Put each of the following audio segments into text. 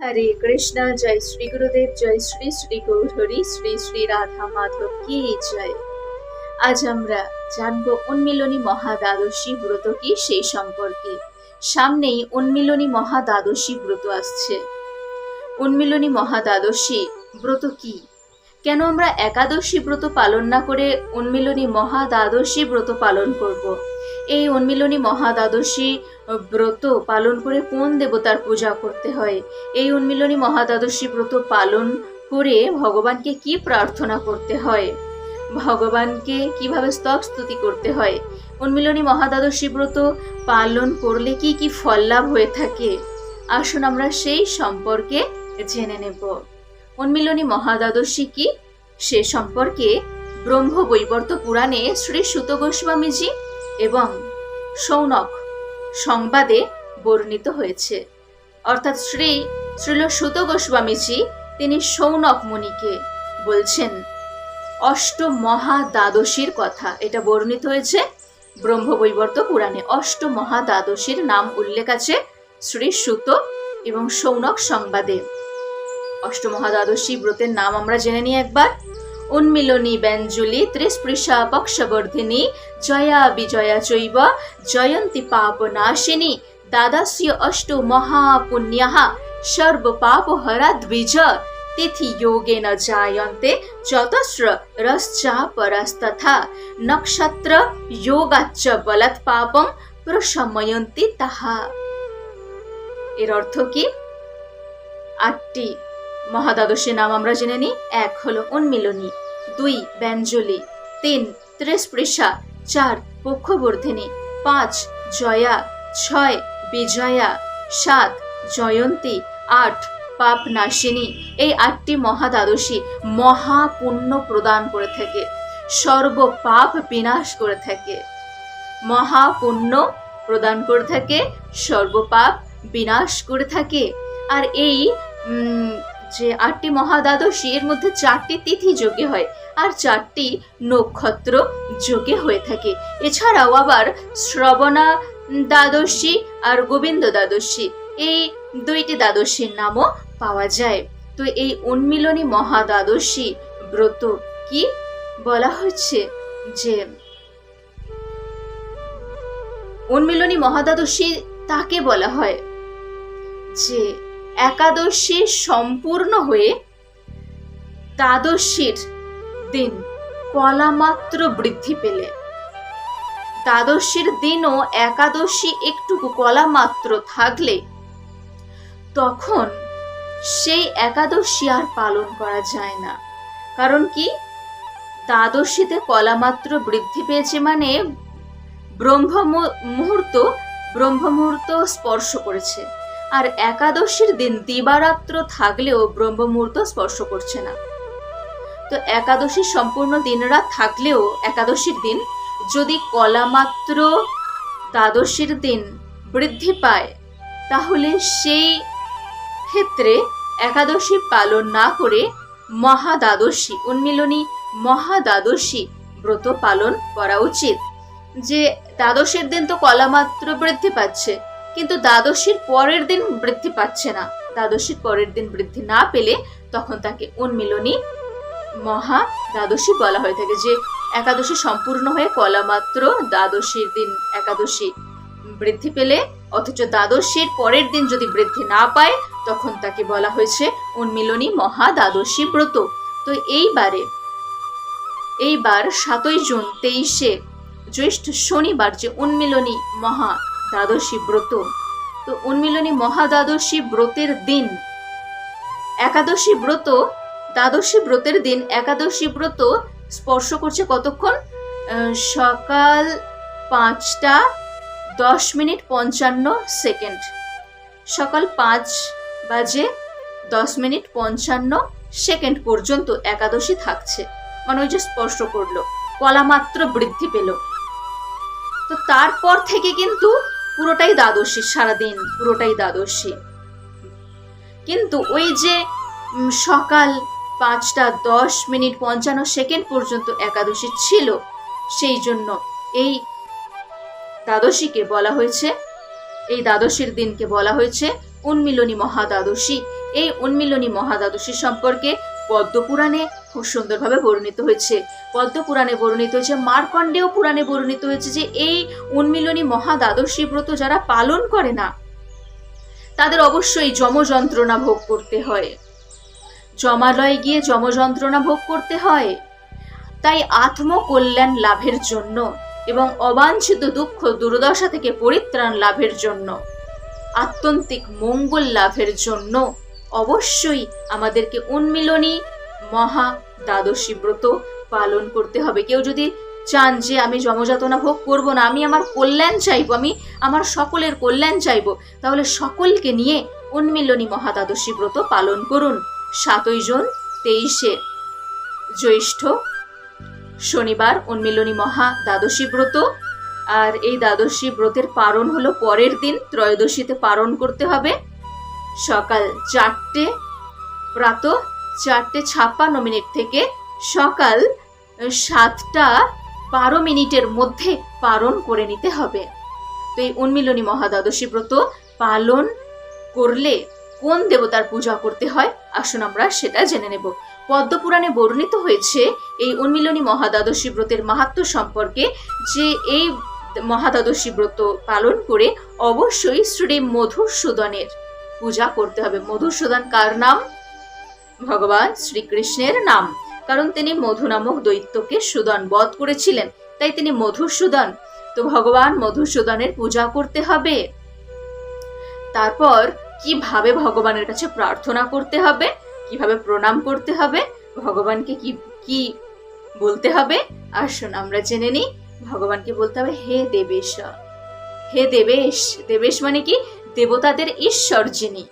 হরে কৃষ্ণ, জয় শ্রী গুরুদেব, জয় শ্রী শ্রী গৌরহরি, শ্রী শ্রী রাধা মাধব কি জয়। আজ আমরা জানব উন্মিলনী মহাদ্বাদশী ব্রত কি সেই সম্পর্কে। সামনেই উন্মিলনী মহাদ্বাদশী ব্রত আসছে। উন্মিলনী মহাদ্বাদশী ব্রত কি? কেন আমরা একাদশী ব্রত পালন না করে উন্মিলনী মহাদ্বাদশী ব্রত পালন করব। এই উন্মিলনী মহাদ্বাদশী ব্রত পালন করে কোন দেবতার পূজা করতে হয়? এই উন্মিলনী মহাদ্বাদশী ব্রত পালন করে ভগবানকে কি প্রার্থনা করতে হয়? ভগবানকে কীভাবে স্তব স্তুতি করতে হয়? উন্মিলনী মহাদ্বাদশী ব্রত পালন করলে কি কি ফল লাভ হয়ে থাকে? আসুন আমরা সেই সম্পর্কে জেনে নেব। উন্মিলনী মহাদ্বাদশী কি? সে সম্পর্কে ব্রহ্ম বৈবর্ত পুরাণে শ্রী সুত গোস্বামীজি এবং সৌনক সংবাদে বর্ণিত হয়েছে। অর্থাৎ শ্রী, শ্রীল সুত গোস্বামীজি তিনি সৌনক মুনিকে বলছেন, অষ্ট মহা দ্বাদশীর কথা। এটা বর্ণিত হয়েছে ব্রহ্মবৈবর্ত পুরাণে। অষ্ট মহা দ্বাদশীর নাম উল্লেখ আছে শ্রী সুত এবং সৌনক সংবাদে। অষ্টমহাদ্বাদশী ব্রতের নাম আমরা জেনে নিই একবার। উন্মিলনী ব্যঞ্জুলি ত্রিস্পৃশা পক্ষবর্ধিনী জয়া বিজয়া চৈব, জয়ন্তী পাপনাশিনী দ্বাদশ্য অষ্ট মহাপুণ্যः সর্বপাপহরা দ্বিজ। তিথি যোগেন জায়ন্তে চতস্র রশ্চা পরস্তথা নক্ষত্র যোগাচ্চ বলত পাপং প্রশময়ন্তি তাহা। এর অর্থ কি? আটটি। মহাদ্বাদশী নাম আমরা জেনে নিই। এক হলো উন্মিলনী। দুই ব্যঞ্জলি, তিন ত্রিস্পৃশা চার পক্ষবর্ধিনী, পাঁচ জয়া, ছয় বিজয়া, সাত জয়ন্তী, আট পাপ নাশিনী এই আটটি মহাদ্বাদশী মহাপুণ্য প্রদান করে থাকে। সর্ব পাপ বিনাশ করে থাকে। মহাপুণ্য প্রদান করে থাকে সর্বপাপ বিনাশ করে থাকে। আর এই যে আটটি মহাদ্বাদশী এর মধ্যে চারটি তিথি যোগে হয়, আর চারটি নক্ষত্র যোগে হয়ে থাকে। এছাড়াও আবার শ্রবণা দ্বাদশী আর গোবিন্দ দ্বাদশী, এই দুইটি দ্বাদশীর নামও পাওয়া যায়। তো এই উন্মিলনী মহাদ্বাদশী ব্রত কি বলা হচ্ছে যে, উন্মিলনী মহাদ্বাদশী তাকে বলা হয় যে একাদশী সম্পূর্ণ হয়ে দ্বাদশীর দিন কলামাত্র বৃদ্ধি পেলে। দ্বাদশীর দিনও একাদশী একটুকু কলামাত্র থাকলে তখন সেই একাদশী আর পালন করা যায় না। কারণ কি? দ্বাদশীতে কলামাত্র বৃদ্ধি পেয়েছে মানে ব্রহ্ম মুহূর্ত ব্রহ্ম মুহূর্ত স্পর্শ করেছে। আর একাদশীর দিন দিবারাত্র থাকলেও ব্রহ্ম মুহূর্ত স্পর্শ করছে না। তো একাদশী সম্পূর্ণ দিনরাত থাকলেও একাদশীর দিন যদি কলামাত্র দ্বাদশীর দিন বৃদ্ধি পায়, তাহলে সেই ক্ষেত্রে একাদশী পালন না করে মহাদ্বাদশী উন্মিলনী মহাদ্বাদশী ব্রত পালন করা উচিত। যে দ্বাদশের দিন তো কলামাত্র বৃদ্ধি পাচ্ছে কিন্তু দ্বাদশীর পরের দিন বৃদ্ধি পাচ্ছে না। দ্বাদশীর পরের দিন বৃদ্ধি না পেলে তখন তাকে উন্মিলনী মহা দ্বাদশী বলা হয়ে থাকে যে একাদশী সম্পূর্ণ হয়ে কলামাত্র দ্বাদশীর দিন একাদশী বৃদ্ধি পেলে, অথচ দ্বাদশীর পরের দিন যদি বৃদ্ধি না পায়, তখন তাকে বলা হয়েছে উন্মিলনী মহা দ্বাদশী ব্রত। তো এইবারে, এইবার সাতই জুন তেইশে জ্যৈষ্ঠ শনিবার যে উন্মিলনী মহা দ্বাদশী ব্রত। তো উন্মিলনী মহাদ্বাদশী ব্রতের দিন। একাদশী ব্রত, দ্বাদশী ব্রতের দিন, একাদশী ব্রত স্পর্শ করছে কতক্ষণ? সকাল পাঁচটা দশ মিনিট পঞ্চান্ন সেকেন্ড। সকাল পাঁচ বাজে দশ মিনিট পঞ্চান্ন সেকেন্ড পর্যন্ত একাদশী থাকছে। মানে ওই যে স্পর্শ করল, কলামাত্র বৃদ্ধি পেল। তো তারপর থেকে কিন্তু পুরোটাই দ্বাদশী, সারাদিন পুরোটাই দ্বাদশী। কিন্তু ওই যে সকাল পাঁচটা দশ মিনিট পঞ্চান্ন সেকেন্ড পর্যন্ত একাদশী ছিল, সেই জন্য এই দ্বাদশীকে বলা হয়েছে, এই দ্বাদশীর দিনকে বলা হয়েছে উন্মিলনী মহাদ্বাদশী। এই উন্মিলনী মহাদ্বাদশী সম্পর্কে পদ্মপুরাণে খুব সুন্দরভাবে বর্ণিত হয়েছে। পদ্ম পুরাণে বর্ণিত হয়েছে, মার্কণ্ডেয় পুরাণে বর্ণিত হয়েছে যে এই উন্মিলনী মহাদ্বাদশী ব্রত যারা পালন করে না, তাদের অবশ্যই যমযন্ত্রণা ভোগ করতে হয়। জমালয়ে গিয়ে যমযন্ত্রণা ভোগ করতে হয়। তাই আত্মকল্যাণ লাভের জন্য এবং অবাঞ্ছিত দুঃখ দুর্দশা থেকে পরিত্রাণ লাভের জন্য আত্যন্তিক মঙ্গল লাভের জন্য অবশ্যই আমাদেরকে উন্মিলনী মহা দ্বাদশী ব্রত পালন করতে হবে। কেউ যদি চান যে আমি যমযাতনা ভোগ করব না, আমি আমার কল্যাণ চাইব, আমি আমার সকলের কল্যাণ চাইব, তাহলে সকলকে নিয়ে উন্মিলনী মহা দ্বাদশী ব্রত পালন করুন। সাতই জুন তেইশে জ্যৈষ্ঠ শনিবার উন্মিলনী মহা দ্বাদশী ব্রত। আর এই দ্বাদশী ব্রতের পারণ হলো পরের দিন, ত্রয়োদশীতে পালন করতে হবে। সকাল চারটে প্রাত চারটে ছাপ্পান্ন মিনিট থেকে সকাল সাতটা বারো মিনিটের মধ্যে পালন করে নিতে হবে। তো এই উন্মিলনী মহাদ্বাদশী ব্রত পালন করলে কোন দেবতার পূজা করতে হয়? আসুন আমরা সেটা জেনে নেব। পদ্মপুরাণে বর্ণিত হয়েছে এই উন্মিলনী মহাদ্বাদশী ব্রতের মাহাত্ম সম্পর্কে যে এই মহাদ্বাদশী ব্রত পালন করে অবশ্যই শ্রী মধুসূদনের পূজা করতে হবে। মধুসূদন কার নাম? ভগবান শ্রীকৃষ্ণের নাম। কারণ তিনি মধু নামক দৈত্যকে সুদন বধ করেছিলেন। তাই তিনি মধুসূদন। তো ভগবান মধুসূদনের পূজা করতে হবে। তারপর কীভাবে ভগবানের কাছে প্রার্থনা করতে হবে? কীভাবে প্রণাম করতে হবে? ভগবানকে কি কি বলতে হবে? আসুন আমরা জেনে নিই। ভগবানকে বলতে হবে, হে দেবেশ। হে দেবেশ। দেবেশ মানে কি? দেবতাদের ঈশ্বর যিনি।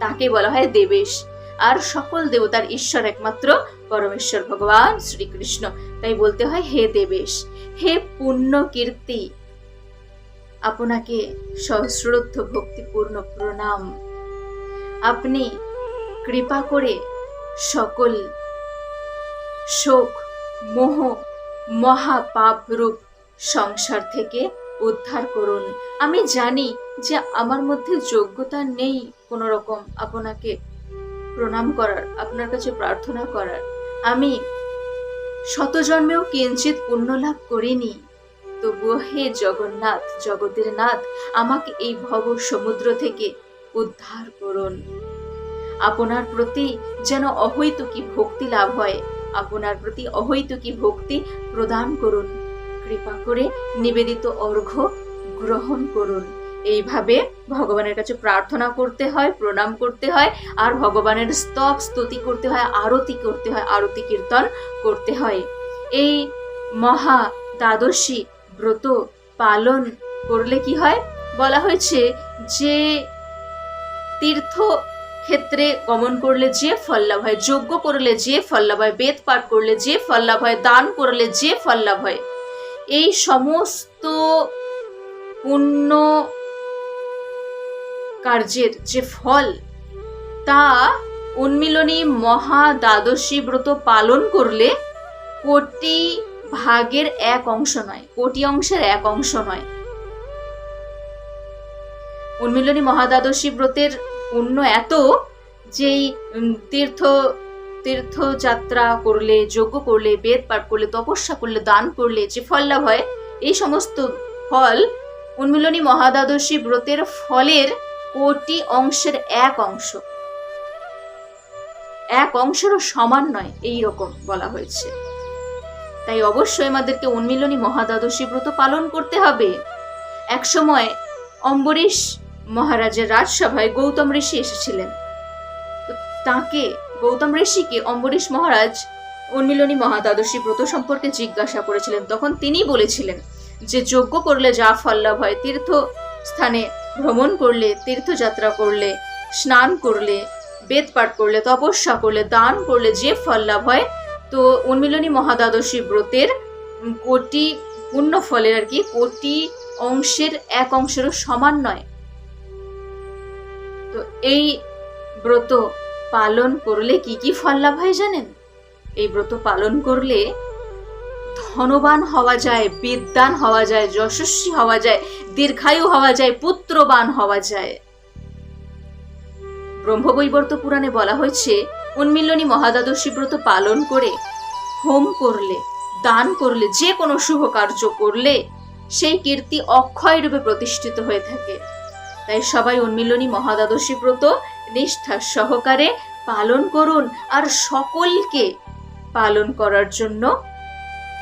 তাকে বলা হয় দেবেশ। আর সকল দেবতার ঈশ্বর একমাত্র পরমেশ্বর ভগবান শ্রীকৃষ্ণ। তাই বলতে হয়, হে দেবেশ, হে পুণ্য কীর্তি আপনাকে সশ্রদ্ধ ভক্তিপূর্ণ প্রণাম। আপনি কৃপা করে সকল শোক, মোহ মহা পাপ রূপ সংসার থেকে উদ্ধার করুন। আমি জানি যে আমার মধ্যে যোগ্যতা নেই কোনো রকম আপনাকে প্রণাম করার, আপনার কাছে প্রার্থনা করার। আমি শত জন্মেও কিঞ্চিত পুণ্য লাভ করিনি। তবুও হে জগন্নাথ, জগতের নাথ, আমাকে এই ভব সমুদ্র থেকে উদ্ধার করুন। আপনার প্রতি যেন অহৈতুকী ভক্তি লাভ হয়, আপনার প্রতি অহৈতুকী ভক্তি প্রদান করুন। কৃপা করে নিবেদিত অর্ঘ্য গ্রহণ করুন। এইভাবে ভগবানের কাছে প্রার্থনা করতে হয়, প্রণাম করতে হয়, আর ভগবানের স্তব, স্তুতি করতে হয়, আরতি করতে হয়, আরতি কীর্তন করতে হয়। এই মহা দ্বাদশী ব্রত পালন করলে কি হয়? বলা হয়েছে যে তীর্থ ক্ষেত্রে গমন করলে যে ফল লাভ হয়, যজ্ঞ করলে যে ফল লাভ হয়, বেদ পাঠ করলে যে ফল লাভ হয়, দান করলে যে ফল লাভ হয়, এই সমস্ত পুণ্য কার্যের যে ফল, তা উন্মিলনী মহা দ্বাদশী ব্রত পালন করলে কোটি ভাগের এক অংশ নয়, কোটি অংশের এক অংশ নয়। উন্মিলনী মহাদ্বাদশী ব্রতের পুণ্য এত যেই তীর্থ, তীর্থযাত্রা করলে, যজ্ঞ করলে, বেদ পাঠ করলে, তপস্যা করলে, দান করলে, যে ফল লাভ হয়, এই সমস্ত ফল উন্মিলনী মহাদ্বাদশী ব্রতের ফলের কোটি অংশের এক অংশ। এক অংশেরও সমান নয় এই রকম বলা হয়েছে। তাই অবশ্যই আমাদেরকে উন্মিলনী মহাদ্বাদশী ব্রত পালন করতে হবে। এক সময় অম্বরীশ মহারাজের রাজসভায় গৌতম ঋষি এসেছিলেন। তাকে, গৌতম ঋষিকে অম্বরীশ মহারাজ উন্মিলনী মহাদ্বাদশী ব্রত সম্পর্কে জিজ্ঞাসা করেছিলেন। তখন তিনি বলেছিলেন যে, যজ্ঞ করলে যা ফল লাভ হয় তীর্থ স্থানে ভ্রমণ করলে, তীর্থযাত্রা করলে, স্নান করলে, বেদ পাঠ করলে, তপস্যা করলে, দান করলে যে ফল লাভ হয়, তো উন্মিলনী মহাদ্বাদশী ব্রতের কোটি পুণ্য ফলের আর কি, কোটি অংশের এক অংশেরও সমান নয়। তো এই ব্রত পালন করলে কি কি ফল লাভ হয় জানেন? এই ব্রত পালন করলে ধনবান হওয়া যায় বিদ্যান হওয়া যায়, যশস্বী হওয়া যায়, দীর্ঘায়ু হওয়া যায়, পুত্রবান হওয়া যায়। ব্রহ্মবৈবর্ত পুরাণে বলা হয়েছে, উন্মিলনী মহাদ্বাদশী ব্রত পালন করে, হোম করলে, দান করলে, যে কোনো শুভ কার্য করলে, সেই কীর্তি অক্ষয় রূপে প্রতিষ্ঠিত হয়ে থাকে। তাই সবাই উন্মিলনী মহাদ্বাদশী ব্রত নিষ্ঠার সহকারে পালন করুন আর সকলকে পালন করার জন্য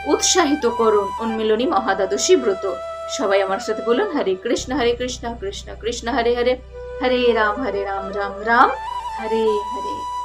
উৎসাহিত করুন, উন্মিলনী মহাদ্বাদশী ব্রত। সবাই আমার সাথে বলুন, হরে কৃষ্ণ হরে কৃষ্ণ কৃষ্ণ কৃষ্ণ, হরে হরে। হরে রাম হরে রাম রাম রাম। হরে হরে।